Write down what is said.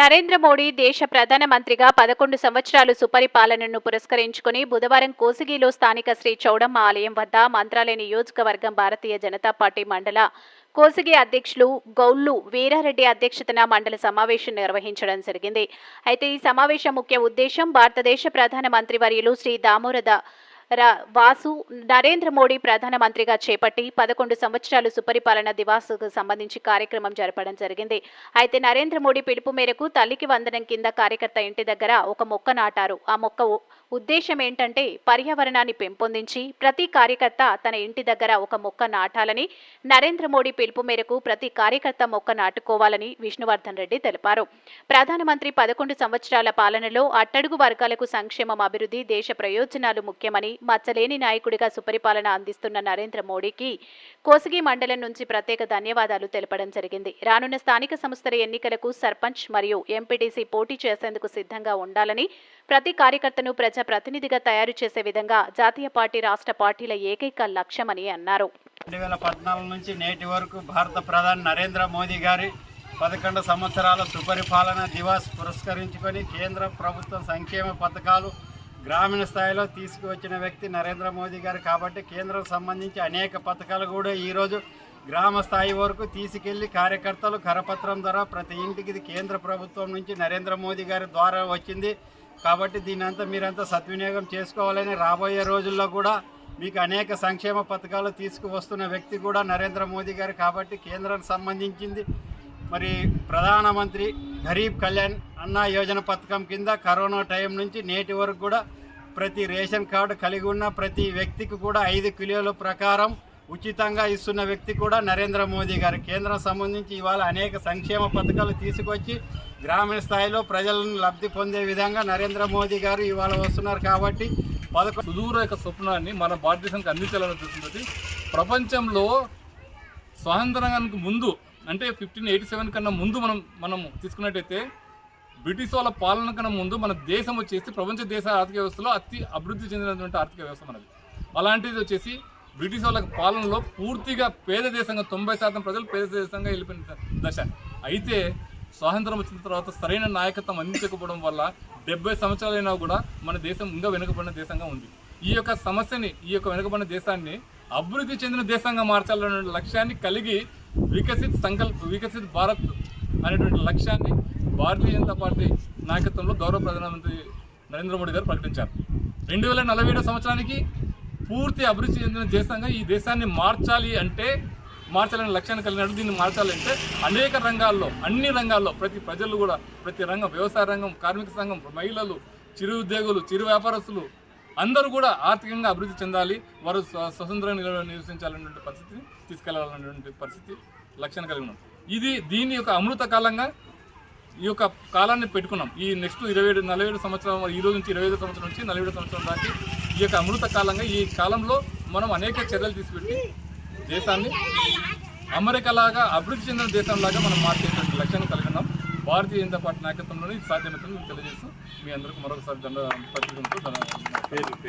నరేంద్ర మోడీ దేశ ప్రధానమంత్రిగా పదకొండు సంవత్సరాలు సుపరిపాలనను పురస్కరించుకుని బుధవారం కోసిగిలో స్థానిక శ్రీ చౌడమ్మ ఆలయం వద్ద మంత్రాలయ నియోజకవర్గం భారతీయ జనతా పార్టీ మండల కోసిగి అధ్యక్షులు గౌళ్ళు వీరారెడ్డి అధ్యక్షతన మండల సమావేశం నిర్వహించడం జరిగింది. అయితే ఈ సమావేశం ముఖ్య ఉద్దేశం భారతదేశ ప్రధాన మంత్రివర్యులు శ్రీ దామోరద వాసు నరేంద్ర మోడీ ప్రధానమంత్రిగా చేపట్టి పదకొండు సంవత్సరాలు సుపరిపాలన దివాసుకు సంబంధించి కార్యక్రమం జరపడం జరిగింది. అయితే నరేంద్ర మోడీ పిలుపు మేరకు తల్లికి వందనం కింద కార్యకర్త ఇంటి దగ్గర ఒక మొక్క నాటారు. ఆ మొక్క ఉద్దేశం ఏంటంటే పర్యావరణాన్ని పెంపొందించి ప్రతి కార్యకర్త తన ఇంటి దగ్గర ఒక మొక్క నాటాలని నరేంద్ర మోడీ పిలుపు మేరకు ప్రతి కార్యకర్త మొక్క నాటుకోవాలని విష్ణువర్ధన్ రెడ్డి తెలిపారు. ప్రధానమంత్రి పదకొండు సంవత్సరాల పాలనలో అట్టడుగు వర్గాలకు సంక్షేమం అభివృద్ధి దేశ ప్రయోజనాలు ముఖ్యమని మచ్చలేని నాయకుడిగా సుపరిపాలన అందిస్తున్న నరేంద్ర మోడీకి కోసిగి మండలం నుంచి ప్రత్యేక ధన్యవాదాలు తెలపడం జరిగింది. రానున్న స్థానిక సంస్థల ఎన్నికలకు సర్పంచ్ మరియు ఎంపీటీసీ పోటీ చేసేందుకు సిద్ధంగా ఉండాలని ప్రతి కార్యకర్తను ప్రజా ప్రతినిధిగా తయారు చేసే విధంగా జాతీయ పార్టీ రాష్ట్ర పార్టీల ఏకైక లక్ష్యమని అన్నారు. రెండు వేల పద్నాలుగు నుంచి నేటి వరకు భారత ప్రధాని నరేంద్ర మోదీ గారి పదకొండు సంవత్సరాల సుపరిపాలన దివాస్ పురస్కరించుకొని కేంద్ర ప్రభుత్వం సంక్షేమ పథకాలు గ్రామీణ స్థాయిలో తీసుకువచ్చిన వ్యక్తి నరేంద్ర మోదీ గారు కాబట్టి కేంద్రం సంబంధించి అనేక పథకాలు కూడా ఈరోజు గ్రామ స్థాయి వరకు తీసుకెళ్ళి కార్యకర్తలు కరపత్రం ద్వారా ప్రతి ఇంటికి కేంద్ర ప్రభుత్వం నుంచి నరేంద్ర మోదీ గారి ద్వారా వచ్చింది. కాబట్టి దీని అంతా మీరంతా సద్వినియోగం చేసుకోవాలని రాబోయే రోజుల్లో కూడా మీకు అనేక సంక్షేమ పథకాలు తీసుకువస్తున్న వ్యక్తి కూడా నరేంద్ర మోదీ గారు కాబట్టి కేంద్రానికి సంబంధించింది. మరి ప్రధానమంత్రి గరీబ్ కళ్యాణ్ అన్న యోజన పథకం కింద కరోనా టైం నుంచి నేటి వరకు కూడా ప్రతి రేషన్ కార్డు కలిగి ఉన్న ప్రతి వ్యక్తికి కూడా ఐదు కిలోల ప్రకారం ఉచితంగా ఇస్తున్న వ్యక్తి కూడా నరేంద్ర మోదీ గారు. కేంద్రం సంబంధించి ఇవాళ అనేక సంక్షేమ పథకాలు తీసుకొచ్చి గ్రామీణ స్థాయిలో ప్రజలను లబ్ధి పొందే విధంగా నరేంద్ర మోదీ గారు ఇవాళ వస్తున్నారు కాబట్టి పదకొండు సుదూర యొక్క స్వప్నాన్ని మన భారతదేశానికి అందించాలని చూస్తున్నది. ప్రపంచంలో స్వాతంత్రానికి ముందు అంటే ఫిఫ్టీన్ ఎయిటీ సెవెన్ కన్నా ముందు మనం మనం తీసుకున్నట్టయితే బ్రిటిష్ వాళ్ళ పాలన కన్నా ముందు మన దేశం వచ్చేసి ప్రపంచ దేశ ఆర్థిక వ్యవస్థలో అతి అభివృద్ధి చెందినటువంటి ఆర్థిక వ్యవస్థ మనది. అలాంటిది వచ్చేసి బ్రిటిష్ వాళ్ళ పాలనలో పూర్తిగా పేద దేశంగా తొంభై శాతం ప్రజలు పేద దేశంగా వెళ్ళిపోయిన దశ. అయితే స్వాతంత్రం వచ్చిన తర్వాత సరైన నాయకత్వం అందించకపోవడం వల్ల డెబ్బై సంవత్సరాలైనా కూడా మన దేశం ఇంకా వెనుకబడిన దేశంగా ఉంది. ఈ యొక్క సమస్యని ఈ యొక్క వెనుకబడిన దేశాన్ని అభివృద్ధి చెందిన దేశంగా మార్చాలనే లక్ష్యాన్ని కలిగి వికసిత్ సంకల్ప వికసిత్ భారత్ అనేటువంటి లక్ష్యాన్ని భారతీయ జనతా పార్టీ నాయకత్వంలో గౌరవ ప్రధానమంత్రి నరేంద్ర మోడీ గారు ప్రకటించారు. రెండు వేల నలభై ఏడో సంవత్సరానికి పూర్తి అభివృద్ధి చెందిన దేశంగా ఈ దేశాన్ని మార్చాలి అంటే మార్చాలనే లక్ష్యాన్ని కలిగినట్టు దీన్ని మార్చాలంటే అనేక రంగాల్లో అన్ని రంగాల్లో ప్రతి ప్రజలు కూడా ప్రతి రంగం వ్యవసాయ రంగం కార్మిక సంఘం మహిళలు చిరు ఉద్యోగులు చిరు వ్యాపారస్తులు అందరూ కూడా ఆర్థికంగా అభివృద్ధి చెందాలి. వారు స్వ- స్వతంత్రంగా నివసించాలనేటువంటి పరిస్థితిని తీసుకెళ్ళాలనేటువంటి పరిస్థితి లక్ష్యాన్ని కలిగి ఉన్నాం. ఇది దీని యొక్క అమృత కాలంగా ఈ యొక్క కాలాన్ని పెట్టుకున్నాం. ఈ నెక్స్ట్ ఇరవై ఏడు నలభై ఏడు సంవత్సరం ఈ రోజు నుంచి ఇరవై ఐదు సంవత్సరం నుంచి నలభై ఏడు సంవత్సరం దాకా ఈ యొక్క అమృత కాలంగా ఈ కాలంలో మనం అనేక చర్యలు తీసుకెట్టి దేశాన్ని అమెరికాలాగా అభివృద్ధి చెందిన దేశంలాగా మనం మార్చేటువంటి లక్ష్యాన్ని కలిగి ఉన్నాం భారతీయ జనతా పార్టీ నాయకత్వంలోనే ఇది సాధ్యమవుతుందని తెలియజేస్తూ మీ అందరికీ మరొకసారి దండ పత్రికలతో ధన్యవాదాలు.